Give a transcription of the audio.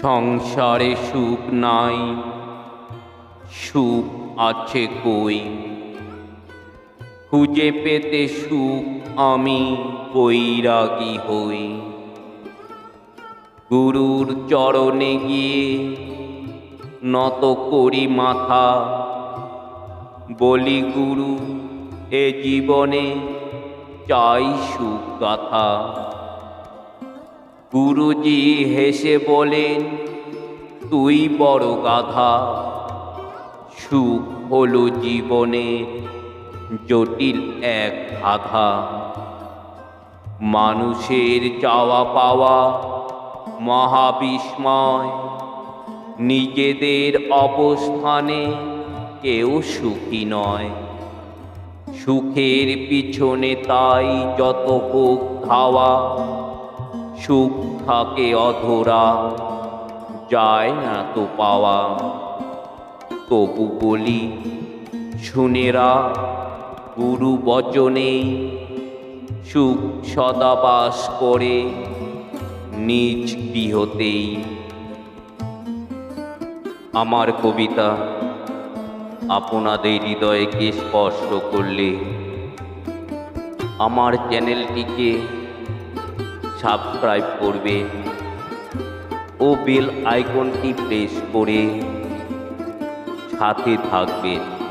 সংসারে সুখ নাই, সুখ আছে কই? খুঁজে পেতে সুখ আমি বৈরাগী হই। গুরুর চরণে গিয়ে নত করি মাথা, বলি গুরু, এ জীবনে চাই সুখ গাথা। গুরুজি হেসে বলেন, তুই বড় গাধা, সুখ হলো জীবনে জটিল এক ধাঁধা মানুষের চাওয়া পাওয়া মহাবিস্ময়, নিজেদের অবস্থানে কেউ সুখী নয়। সুখের পিছনে তাই যত হোক ধাওয়া সুখ থাকে অধরা, যায় না তো পাওয়া। তবু বলি শুনেরা গুরু বচনে, সুখ সদা বাস করে নিজ গৃহতেই। আমার কবিতা আপনাদের হৃদয়কে স্পর্শ করলে, আমার চ্যানেলটিকে সাবস্ক্রাইব করবে ও বেল আইকনটি প্রেস করে সাথে থাকবেন।